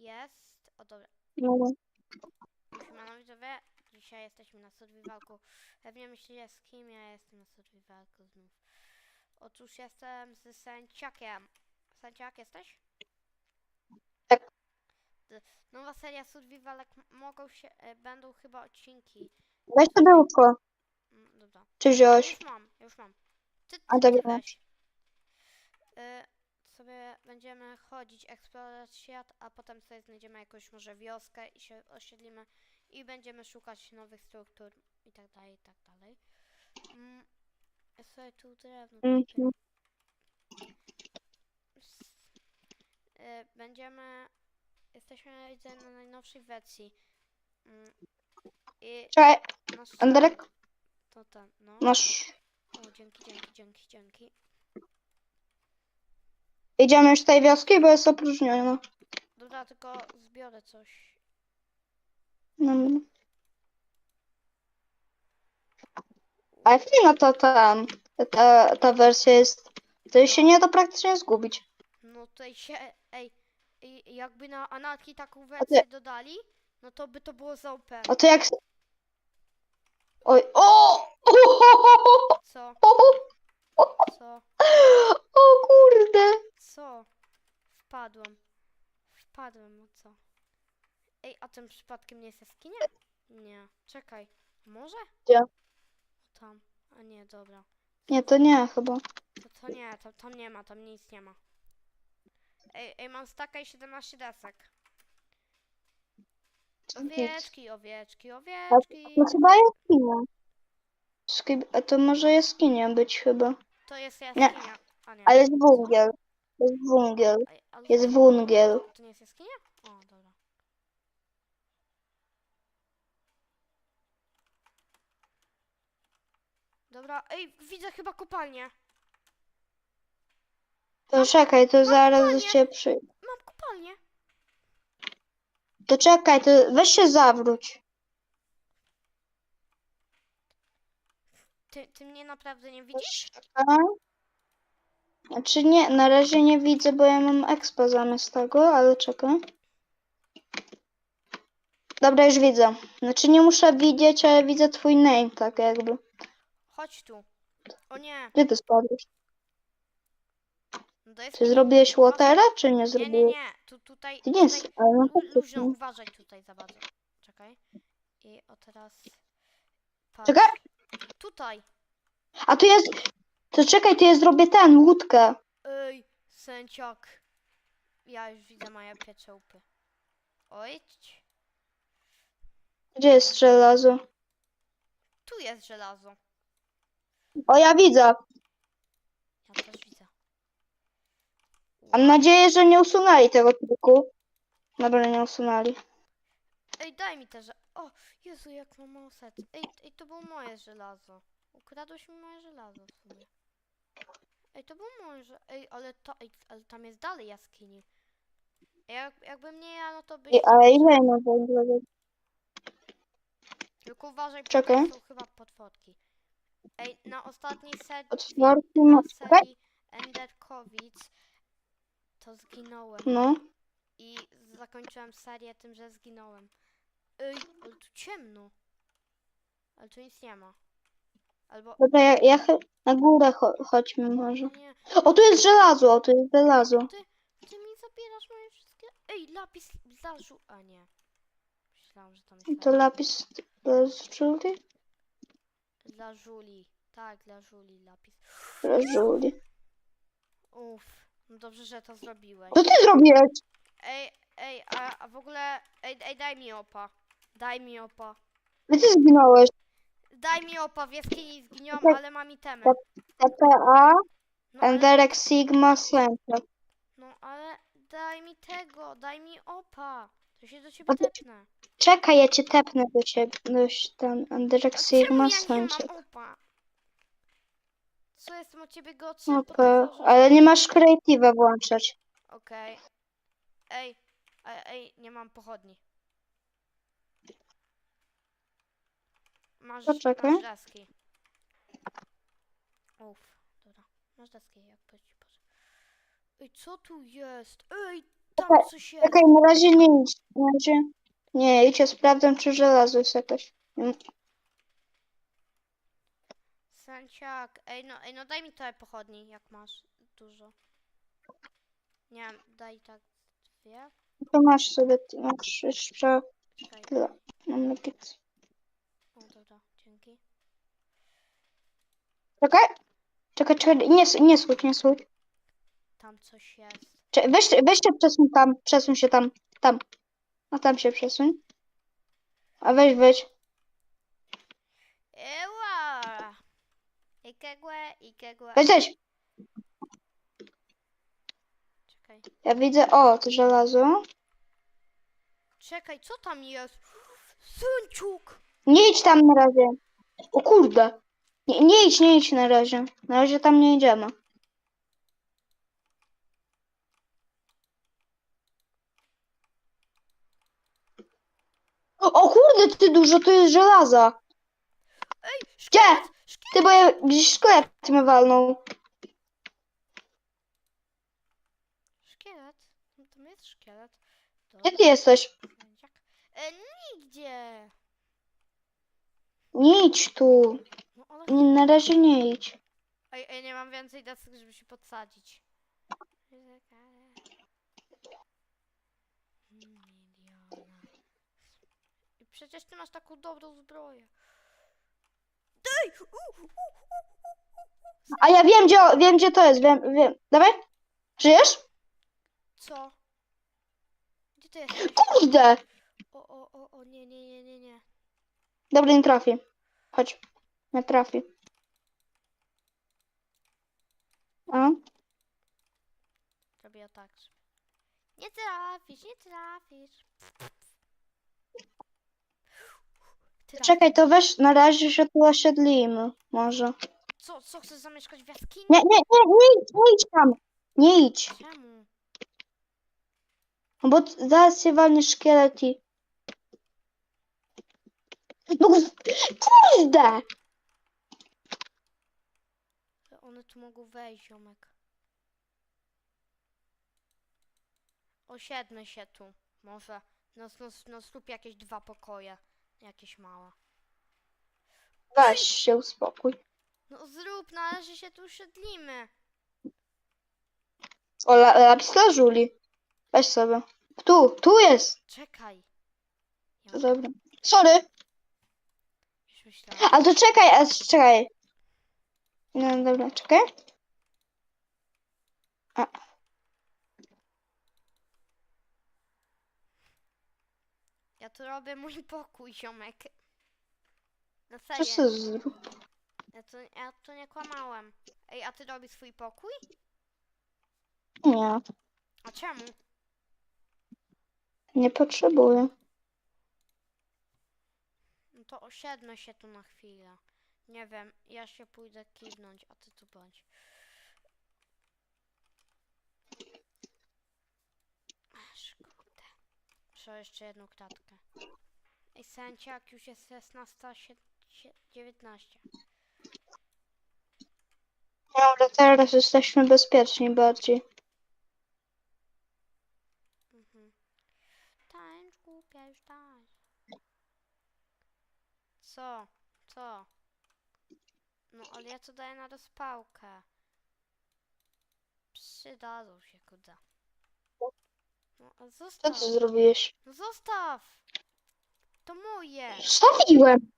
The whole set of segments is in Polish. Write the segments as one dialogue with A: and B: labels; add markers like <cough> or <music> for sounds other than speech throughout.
A: jest. O dobra,
B: No.
A: siemano widzowie. Dzisiaj jesteśmy na survivalku. Pewnie myślicie z kim ja jestem na survivalku znów. Otóż jestem z Sęciakiem. Sęciak jesteś?
B: Tak.
A: Nowa seria survivalek mogą się, e, będą chyba odcinki.
B: Weź łóżko.
A: Mm, dobra.
B: Czy
A: Ja
B: wziąłeś?
A: już mam, ja już mam. Ty, ty,
B: A
A: ty
B: dobra.
A: weź. Sobie będziemy chodzić, eksplorować świat, a potem sobie znajdziemy jakąś może wioskę i się osiedlimy i będziemy szukać nowych struktur i tak dalej, i tak dalej. Mm, ja sobie tu drewno
B: Mhm.
A: y, Będziemy, jesteśmy widzę na najnowszej wersji. Mm, I
B: Czekaj,
A: nasz
B: Andrek,
A: to ten, no.
B: masz.
A: O, dzięki, dzięki, dzięki, dzięki.
B: Idziemy już z tej wioski, bo jest opróżniona.
A: Dobra, tylko zbiorę coś.
B: No. no. Ale fajna ta, ta, ta, ta wersja jest. To się nie da praktycznie zgubić.
A: No tutaj się, ej, jakby na Anarchii taką wersję dodali, no to by to było za OP.
B: A to jak. Oj, o!
A: Co? <laughs> Co?
B: O kurde!
A: Co? Wpadłem. Wpadłem, no co? Ej, a tym przypadkiem nie jest jaskinia? Nie, czekaj. Może?
B: Gdzie?
A: Tam. A nie, dobra.
B: Nie, to nie chyba.
A: To, to nie, tam, tam nie ma, tam nic nie ma. Ej, ej, mam staka i 17 desek.
B: To.
A: Owieczki, owieczki, owieczki.
B: to chyba jaskinia. Ski- A to może jaskinia być chyba.
A: To jest jaskinia. A nie.
B: Ale jest wungiel. Jest wungiel. Jest wungiel.
A: To nie jest jaskinia? O, dobra. Dobra, ej, widzę chyba kopalnię.
B: To czekaj, to zaraz do ciebie przyjdę.
A: Mam kopalnię.
B: To czekaj, to weź się zawróć.
A: Ty, ty mnie naprawdę nie widzisz?
B: Czekaj. Znaczy nie, na razie nie widzę, bo ja mam expo zamiast tego, ale czekaj. Dobra, już widzę. Znaczy nie muszę widzieć, ale widzę twój name, tak jakby.
A: Chodź tu. O nie,
B: Gdzie ty spadłeś?
A: no to jest...
B: Czy zrobiłeś watera, czy nie
A: Nie, nie,
B: zrobiłeś?
A: nie. Tu, tutaj,
B: Ty nie jest,
A: tutaj
B: ale no
A: lu- luźno
B: faktycznie.
A: uważaj tutaj za bardzo. Czekaj. I o teraz... Patrz.
B: Czekaj,
A: Tutaj.
B: a tu jest, to czekaj, to ja zrobię ten, łódkę.
A: Ej, sęciak. Ja już widzę moje pieczołpy. Oj,
B: Gdzie jest żelazo?
A: tu jest żelazo.
B: O, ja widzę.
A: Ja też widzę.
B: Mam nadzieję, że nie usunęli tego triku. Dobra, nie usunęli.
A: Ej, daj mi te że... O, Jezu, jak mam mało set. Ej, ej, to było moje żelazo. Ukradłeś mi moje żelazo w sumie. Ej, to było moje że... Ej, ale, to, ej, ale tam jest dalej jaskini. Ej, Jak, jakbym nie ja, no to byś...
B: I, ale ile no w ogóle?
A: Tylko uważaj, bo
B: Czekaj.
A: tutaj są chyba potworki. Ej, na ostatniej serii...
B: Otwarty
A: Na
B: czekaj.
A: serii Enderkowic to zginąłem.
B: No.
A: I zakończyłem serię tym, że zginąłem. Ej, ale tu ciemno. Ale tu nic nie ma. Albo...
B: Dobra, ja, ja na górę cho chodźmy może.
A: Nie.
B: O, tu jest żelazo, o, tu jest żelazo.
A: Ty, ty mi zabierasz moje wszystkie... Ej, lapis zażu... A nie. Myślałam, że tam jest
B: To
A: lapis.
B: lapis rozczuli?
A: Dla Żuli. Tak, dla Żuli lapis.
B: Rozczuli.
A: Uff. No dobrze, że to zrobiłeś.
B: Co ty zrobiłeś?
A: Ej, ej, a, a w ogóle... Ej, ej, daj mi opa. Daj mi opa.
B: Gdzie ty zginąłeś?
A: Daj mi opa, w jaskini zginiłam,
B: Tak.
A: ale mam itemy.
B: Tak. TPA,
A: No ale,
B: Enderek Sigma Center.
A: no ale daj mi tego, daj mi opa. To się do ciebie
B: A ty-
A: tepnę.
B: Czekaj, ja cię tepnę do ciebie. Do ten Enderek Sigma
A: nie
B: Center.
A: mam opa? Co jestem od ciebie ty
B: Okej,
A: założyłeś-
B: ale nie masz creative'a włączać.
A: Okej. Ej, ej, ej, nie mam pochodni. Masz,
B: Poczekaj.
A: masz deski. Uff, dobra. Masz deski, jak proszę. Ej, co tu jest? Ej, tam
B: Czekaj,
A: coś jest.
B: Czekaj, na razie nie idź. Na razie nie idź, ja sprawdzam, czy żelazo jest jakoś.
A: Sęciak, ej no, ej no daj mi trochę pochodni, jak masz dużo. Nie wiem, daj tak dwie.
B: To masz sobie, masz jeszcze
A: Czekaj,
B: tyle. Mam nuggets.
A: o dobra, dzięki.
B: Czekaj, czekaj, czekaj, nie, nie słuchaj, nie słuchaj.
A: Tam coś jest.
B: Cze- Weź, weź się przesuń tam, przesuń się tam, tam. A tam się przesuń. A weź, weź.
A: Eła! Ikegłe, ikegłe.
B: Weź, weź.
A: Czekaj.
B: Ja widzę, o, to żelazo.
A: Czekaj, co tam jest? Sęciuk!
B: Nie idź tam na razie. O kurde. Nie, nie idź, nie idź na razie. Na razie tam nie idziemy. O, o kurde, ty dużo, to jest żelaza.
A: Ej,
B: Gdzie? Ty, bo ja gdzieś sklep mnie walnął.
A: Szkielet? No Tam jest szkielet.
B: Gdzie ty jesteś?
A: Sędziak. E, nigdzie!
B: Nie idź tu.
A: No.
B: Nie, na razie nie idź.
A: Ej, ej, nie mam więcej desek, żeby się podsadzić. I przecież ty masz taką dobrą zbroję. Daj! U, u, u, u, u.
B: A ja wiem, gdzie, wiem, gdzie to jest. Wiem, wiem. Dawaj. Żyjesz?
A: Co? Gdzie ty jesteś?
B: Kurde.
A: O, o, o, o, nie, nie, nie, nie, nie.
B: Dobra, nie trafi. Chodź. Nie trafi. A?
A: Robię tak. Nie trafisz, nie trafisz. Trafi.
B: Czekaj, to weź na razie się tu osiedlimy. Może.
A: Co, co, chcesz zamieszkać w jaskini?
B: Nie, nie, nie, nie idź, nie idź tam. Nie idź.
A: Czemu?
B: No Bo zaraz się walnie szkielet i... No kurde!
A: Że One tu mogą wejść, ziomek. Osiedmy się tu. Może. No, no, no zrób jakieś dwa pokoje. Jakieś małe.
B: Weź się uspokój.
A: No zrób, na razie się tu usiedlimy.
B: O, la, lapis lazuli. Weź sobie. Tu, tu jest.
A: Czekaj.
B: Dobra. Sorry.
A: już myślałam.
B: A to czekaj, a czekaj. No dobra, czekaj.
A: Ja tu robię mój pokój, ziomek. Na
B: Co
A: serio.
B: zrób?
A: Ja tu, ja tu nie kłamałem. Ej, a ty robisz swój pokój?
B: Nie,
A: A czemu?
B: nie potrzebuję.
A: No to osiedlmy się tu na chwilę. Nie wiem, ja się pójdę kiwnąć, a ty tu bądź. Aż kurde. Muszę jeszcze jedną kratkę. Ej, sęciak, już jest 16.19.
B: Dobra, teraz jesteśmy bezpieczni bardziej.
A: Mhm. Tańcz głupia już tańcz. Co? Co? No ale ja to daję na rozpałkę. Przydadzą się, kurde. No a
B: Co
A: zostaw.
B: ty zrobiłeś?
A: No zostaw! To moje!
B: Wstawiłem!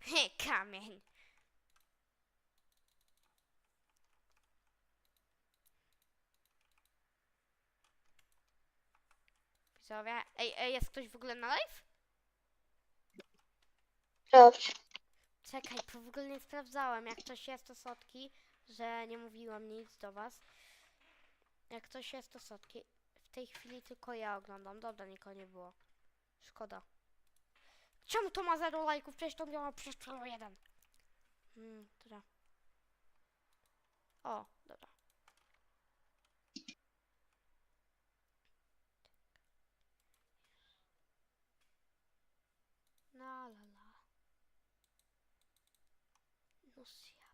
A: He, kamień! Widzowie, ej, ej, jest ktoś w ogóle na live?
B: Sprawdź.
A: Czekaj, bo w ogóle nie sprawdzałem. Jak coś jest, to sotki, że nie mówiłam nic do was. Jak coś jest, to sotki. W tej chwili tylko ja oglądam. Dobra, nikogo nie było. Szkoda. Czemu to ma zero lajków? Przecież to miało przecież jeden. Hmm, dobra. O, dobra. La la la. No ja.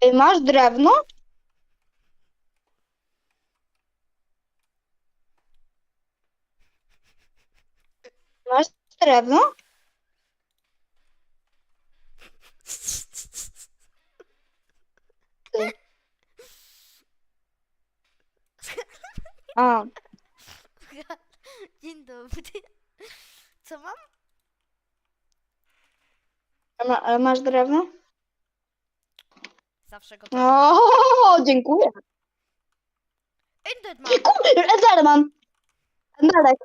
B: Ej, masz drewno? Masz drewno? Ty. <laughs> A,
A: Dzień dobry. Co mam?
B: a ma, masz drewno?
A: Zawsze go
B: O, dziękuję.
A: Enderman!
B: Enderman. Enderek.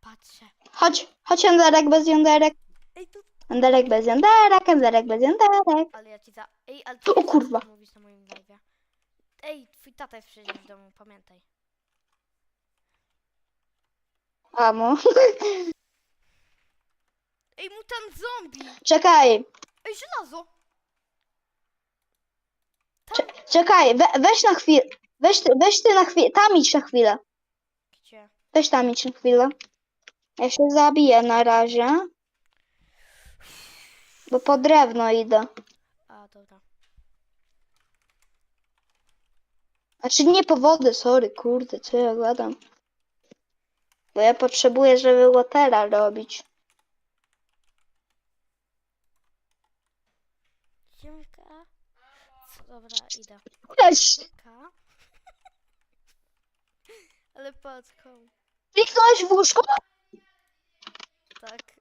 A: Patrzę.
B: Chodź, chodź Enderek bez jąderek.
A: Ej, tu...
B: Enderek bez jąderek, Enderek bez jąderek.
A: Ale ja ci za... Ej, ale
B: O
A: ty co
B: kurwa.
A: mówisz na moim live'ie. Ej, twój tata jest przecież w domu, pamiętaj.
B: Amo. <laughs>
A: Ej, mutant zombie!
B: Czekaj,
A: Ej, żelazo!
B: cze- czekaj, we, weź na chwilę. Weź, ty- weź ty na chwilę, tam idź na chwilę.
A: Gdzie?
B: Weź tam idź na chwilę. Ja się zabiję na razie. Bo po drewno idę.
A: A, dobra.
B: Znaczy nie po wodę, sorry, kurde, co ja gadam. Bo ja potrzebuję, żeby watera robić.
A: Ziemka. Co, dobra, idę.
B: Weź,
A: Ka. <laughs> Ale patrz, kom.
B: kliknąłeś w łóżko?
A: Tak.